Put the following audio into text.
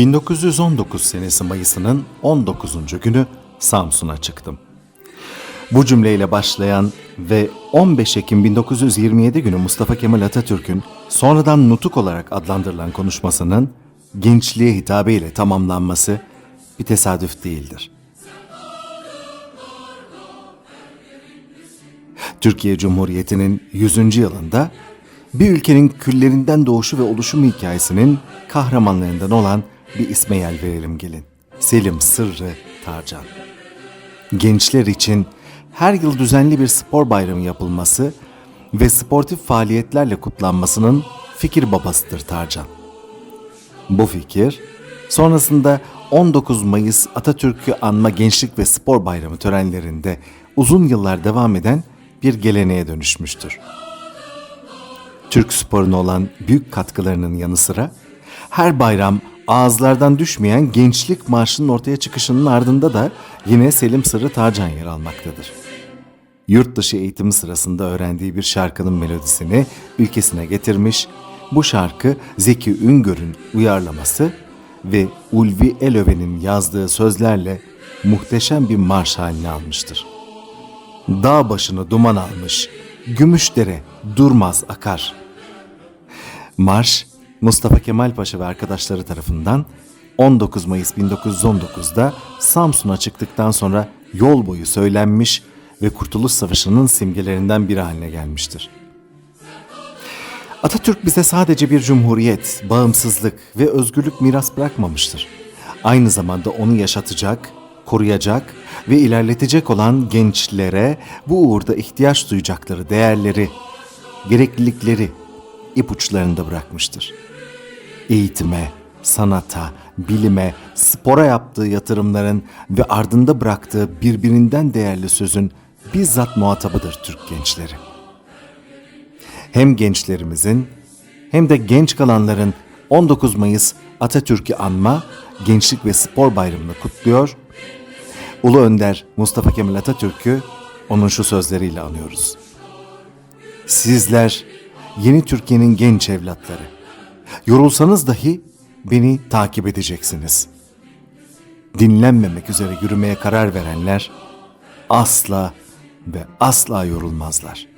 1919 senesi Mayıs'ının 19. günü Samsun'a çıktım. Bu cümleyle başlayan ve 15 Ekim 1927 günü Mustafa Kemal Atatürk'ün sonradan nutuk olarak adlandırılan konuşmasının gençliğe hitabe ile tamamlanması bir tesadüf değildir. Türkiye Cumhuriyeti'nin 100. yılında bir ülkenin küllerinden doğuşu ve oluşum hikayesinin kahramanlarından olan bir isme yer verelim gelin. Selim Sırrı Tarcan. Gençler için her yıl düzenli bir spor bayramı yapılması ve sportif faaliyetlerle kutlanmasının fikir babasıdır Tarcan. Bu fikir sonrasında 19 Mayıs Atatürk'ü anma Gençlik ve Spor Bayramı törenlerinde uzun yıllar devam eden bir geleneğe dönüşmüştür. Türk sporuna olan büyük katkılarının yanı sıra her bayram ağızlardan düşmeyen gençlik marşının ortaya çıkışının ardında da yine Selim Sırrı Tarcan yer almaktadır. Yurt dışı eğitimi sırasında öğrendiği bir şarkının melodisini ülkesine getirmiş, bu şarkı Zeki Üngör'ün uyarlaması ve Ulvi Elöven'in yazdığı sözlerle muhteşem bir marş haline almıştır. Dağ başını duman almış, Gümüşdere durmaz akar. Marş, Mustafa Kemal Paşa ve arkadaşları tarafından 19 Mayıs 1919'da Samsun'a çıktıktan sonra yol boyu söylenmiş ve Kurtuluş Savaşı'nın simgelerinden biri haline gelmiştir. Atatürk bize sadece bir cumhuriyet, bağımsızlık ve özgürlük miras bırakmamıştır. Aynı zamanda onu yaşatacak, koruyacak ve ilerletecek olan gençlere bu uğurda ihtiyaç duyacakları değerleri, gereklilikleri ipuçlarında bırakmıştır. Eğitime, sanata, bilime, spora yaptığı yatırımların ve ardında bıraktığı birbirinden değerli sözün bizzat muhatabıdır Türk gençleri hem gençlerimizin hem de genç kalanların 19 Mayıs Atatürk'ü anma Gençlik ve Spor Bayramı'nı kutluyor. Ulu Önder Mustafa Kemal Atatürk'ü onun şu sözleriyle anıyoruz. Sizler yeni Türkiye'nin genç evlatları. Yorulsanız dahi beni takip edeceksiniz. Dinlenmemek üzere yürümeye karar verenler asla ve asla yorulmazlar.